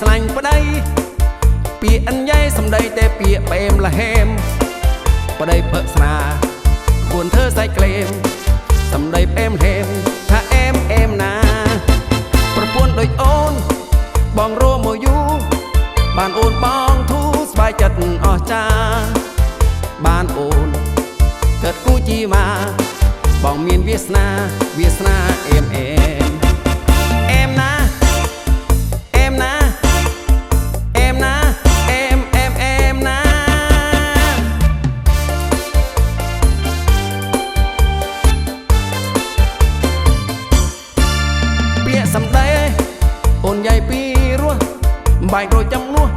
ស្លាញ់ប្តីពាក្យអញ្ញៃសំដីតែពាក្យបែមលហេមប្តីផឹកស្រាគួនធ្វើសាច់ក្លេមសំដីបែមហេមថាអែមអែមណាប្រពន្ធដូចអូនបងរមមកយូរបានអូនបងធូរស្បែកចិត្តអស់ចាបានអូនកើតគូជីមាបងមានវាសនាវាសនាអែមអែម បាច់រយចាំនោះ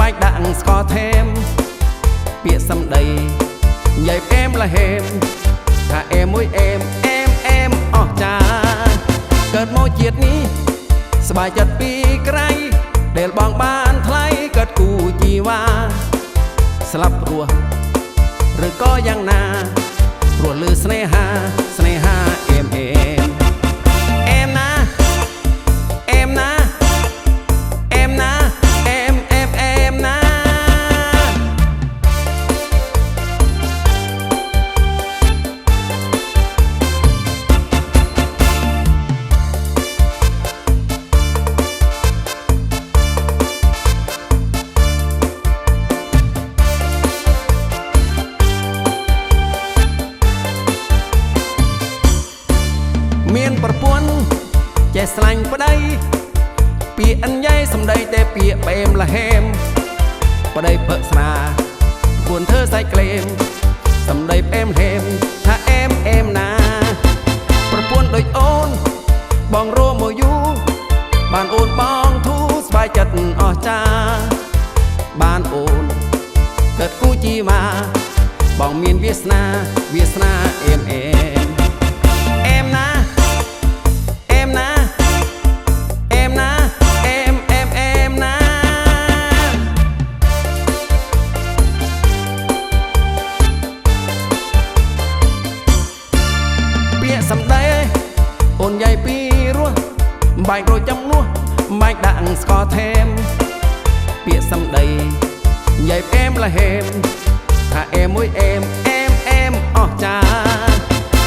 បាច់ដាក់ស្ករថែមពាក្យសំដីយាយអែមលហេមថាអែមមួយអែមអែមអែមអស់ចាកើតមកជាតិនេះស្បាយចិត្តពីក្រៃដែលបងបានថ្លៃកើតគូជីវ៉ាស្លាប់ព្រោះឬក៏យ៉ាងណាព្រោះលឺស្នេហាស្នេហា ចេះស្លាញ់ប្តីពាក្យអញ្ញៃសំដីតែពាក្យបែមលហេមប្តីផឹកស្រាគួនធ្វើសាច់ក្លេមសំដីផ្អែមហេមថាអែមអែមណា ប្រពន្ធដូចអូន បងរមមកយូរបានអូនបងធូរស្បែកចិត្តអស់ចា បានអូនកើតគូជីមាបងមានវាសនាវាសនាអែមអែម នយាយពីរោះបាច់រយចាំនោះបាច់ដាក់ស្ករថែមពាក្យសំដីយាយអែមលហេមថាអែមមួយអែមអែមអែមអស់ចា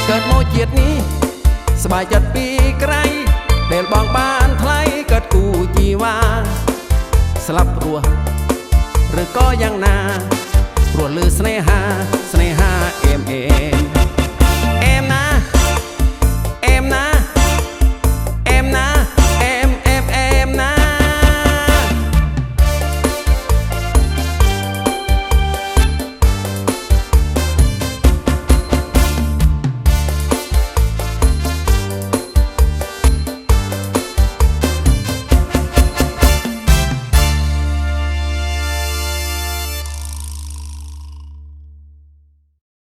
កើតមកជាតិនេះស្បាយចិត្តពីក្រៃដែលបងបានថ្លៃកើតគូជីវ៉ាស្លាប់ព្រោះឬក៏យ៉ាងណាព្រោះលឺស្នេហាស្នេហាអែមអ